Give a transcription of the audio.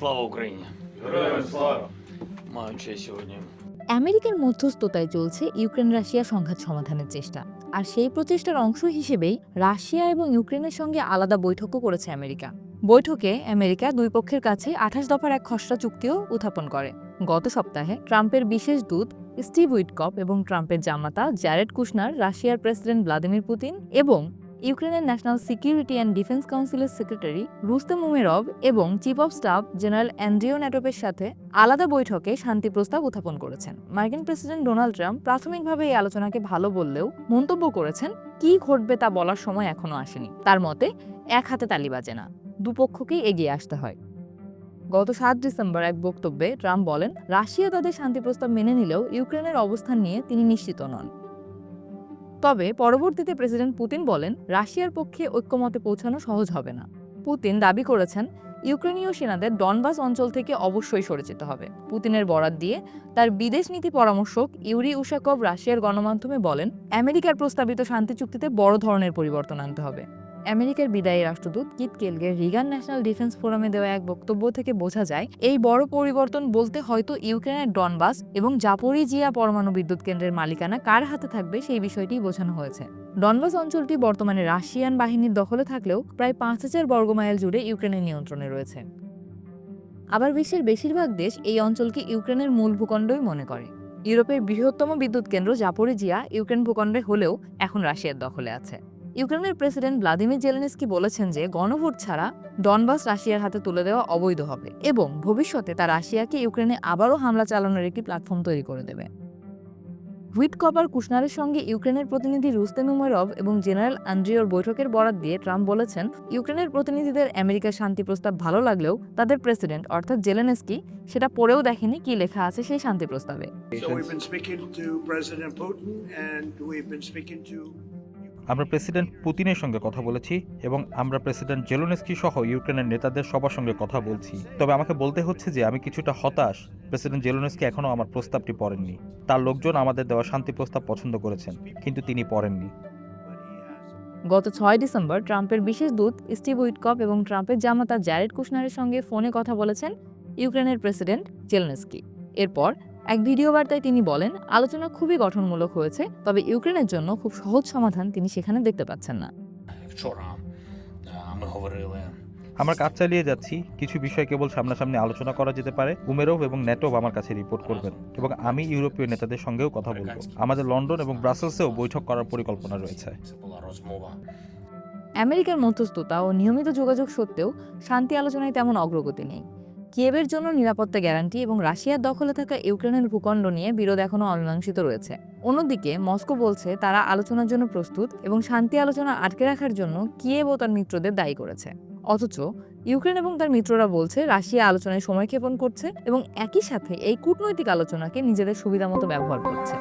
Слава Україні! Героям слава! Маю честь сьогодні. আমেরিকার মধ্যস্থতায় চলছে Ukraine Russia সংঘাত সমাধানের চেষ্টা আর সেই প্রচেষ্টার অংশ হিসেবেই রাশিয়া এবং ইউক্রেনের সঙ্গে আলাদা বৈঠকও করেছে আমেরিকা বৈঠকে আমেরিকা দুই পক্ষের কাছে আঠাশ দফার এক খসড়া চুক্তিও উত্থাপন করে গত সপ্তাহে ট্রাম্পের বিশেষ দূত স্টিভ উইটকপ এবং ট্রাম্পের জামাতা জ্যারেড কুশনার রাশিয়ার প্রেসিডেন্ট ভ্লাদিমির পুতিন এবং ইউক্রেনের ন্যাশনাল সিকিউরিটি অ্যান্ড ডিফেন্স কাউন্সিলের সেক্রেটারি রুস্তেম উমেরভ এবং chief of staff general Andrii ন্যাটোপের সাথে আলাদা বৈঠকে শান্তি প্রস্তাব উত্থাপন করেছেন। মার্কিন প্রেসিডেন্ট ডোনাল্ড ট্রাম্প প্রাথমিকভাবে এই আলোচনাকে ভালো বললেও মন্তব্য করেছেন, কি ঘটবে তা বলার সময় এখনও আসেনি। তার মতে, এক হাতে তালি বাজে না, দুপক্ষকেই এগিয়ে আসতে হয়। গত সাত ডিসেম্বর এক বক্তব্যে ট্রাম্প বলেন, রাশিয়া তাদের শান্তি প্রস্তাব মেনে নিলেও ইউক্রেনের অবস্থান নিয়ে তিনি নিশ্চিত নন। তবে পরবর্তীতে প্রেসিডেন্ট পুতিন বলেন, রাশিয়ার পক্ষে ঐক্যমতে পৌঁছানো সহজ হবে না। পুতিন দাবি করেছেন, ইউক্রেনীয় সেনাদের ডনবাস অঞ্চল থেকে অবশ্যই সরে যেতে হবে। পুতিনের বরাত দিয়ে তার বিদেশ নীতি পরামর্শক ইউরি উশাকভ রাশিয়ার গণমাধ্যমে বলেন, আমেরিকার প্রস্তাবিত শান্তি চুক্তিতে বড় ধরনের পরিবর্তন আনতে হবে। আমেরিকার বিদায়ী রাষ্ট্রদূত কিট কেলগে রিগান ন্যাশনাল ডিফেন্স ফোরামে দেওয়া এক বক্তব্য থেকে বোঝা যায়, এই বড় পরিবর্তন বলতে হয়তো ইউক্রেনের ডনবাস এবং জাপোরিজিয়া পরমাণু বিদ্যুৎ কেন্দ্রের মালিকানা কার হাতে থাকবে সেই বিষয়টি বোঝানো হয়েছে। ডনবাস অঞ্চলটি বর্তমানে রাশিয়ান বাহিনীর দখলে থাকলেও প্রায় পাঁচ হাজার বর্গমাইল জুড়ে ইউক্রেনের নিয়ন্ত্রণে রয়েছে। আবার বিশ্বের বেশিরভাগ দেশ এই অঞ্চলকে ইউক্রেনের মূল ভূখণ্ডই মনে করে। ইউরোপের বৃহত্তম বিদ্যুৎ কেন্দ্র জাপোরিজিয়া ইউক্রেন ভূখণ্ডে হলেও এখন রাশিয়ার দখলে আছে। ইউক্রেনের প্রেসিডেন্ট ভ্লাদিমির জেলেনস্কি বলেছেন যে গণভোট ছাড়া ডনবাস রাশিয়ার হাতে তুলে দেওয়া অবৈধ হবে এবং ভবিষ্যতে তা রাশিয়াকে ইউক্রেনে আবারও হামলা চালানোর একটি প্ল্যাটফর্ম তৈরি করে দেবে। হুইটকপার কুশনারের সঙ্গে ইউক্রেনের প্রতিনিধি রুস্তেম উমেরভ এবং জেনারেল আন্দ্রিওর বৈঠকের বরাত দিয়ে ট্রাম্প বলেছেন, ইউক্রেনের প্রতিনিধিদের আমেরিকার শান্তি প্রস্তাব ভালো লাগলেও তাদের প্রেসিডেন্ট, অর্থাৎ জেলেনস্কি, সেটা পড়েও দেখেনি কি লেখা আছে সেই শান্তি প্রস্তাবে। আমরা প্রেসিডেন্ট পুতিনের সঙ্গে কথা বলেছি এবং আমরা প্রেসিডেন্ট জেলোনেস্কি সহ ইউক্রেনের নেতাদের সবার সঙ্গে কথা বলছি। তবে আমাকে বলতে হচ্ছে যে আমি কিছুটা হতাশ প্রেসিডেন্ট জেলোনেস্কি এখনও আমার প্রস্তাবটি পড়েননি। তার লোকজন আমাদের দেওয়া শান্তি প্রস্তাব পছন্দ করেছেন, কিন্তু তিনি পড়েননি। গত ছয় ডিসেম্বর ট্রাম্পের বিশেষ দূত স্টিভ উইটকপ এবং ট্রাম্পের জামাতা জ্যারেড কুশনারের সঙ্গে ফোনে কথা বলেছেন ইউক্রেনের প্রেসিডেন্ট জেলনেস্কি। এরপর এক ভিডিও বার্তায় তিনি বলেন আলোচনা খুবই গঠনমূলক হয়েছে তবে ইউক্রেনের জন্য খুব সহজ সমাধান তিনি সেখানে দেখতে পাচ্ছেন না। আমরা কাজ চালিয়ে যাচ্ছি কিছু বিষয় কেবল সামনাসামনি আলোচনা করা যেতে পারে। উমেরোভ এবং ন্যাটোভ আমার কাছে রিপোর্ট করবেন এবং আমি ইউরোপীয় নেতাদের সঙ্গেও কথা বলব। আমাদের লন্ডন এবং ব্রাসেলসেও বৈঠক করার পরিকল্পনা রয়েছে। আমেরিকার মধ্যস্থতা ও নিয়মিত যোগাযোগ সত্ত্বেও শান্তি আলোচনায় তেমন অগ্রগতি নেই। কিয়েভের জন্য নিরাপত্তা গ্যারান্টি এবং রাশিয়ার দখলে থাকা ইউক্রেনের ভূখণ্ড নিয়ে বিরোধ এখনও অমীমাংসিত রয়েছে। অন্যদিকে, মস্কো বলছে তারা আলোচনার জন্য প্রস্তুত এবং শান্তি আলোচনা আটকে রাখার জন্য কিয়েভ ও তার মিত্রদের দায়ী করেছে। অথচ, ইউক্রেন এবং তার মিত্ররা বলছে রাশিয়া আলোচনায় সময়ক্ষেপণ করছে এবং একই সাথে এই কূটনৈতিক আলোচনাকে নিজেদের সুবিধামতো ব্যবহার করছে।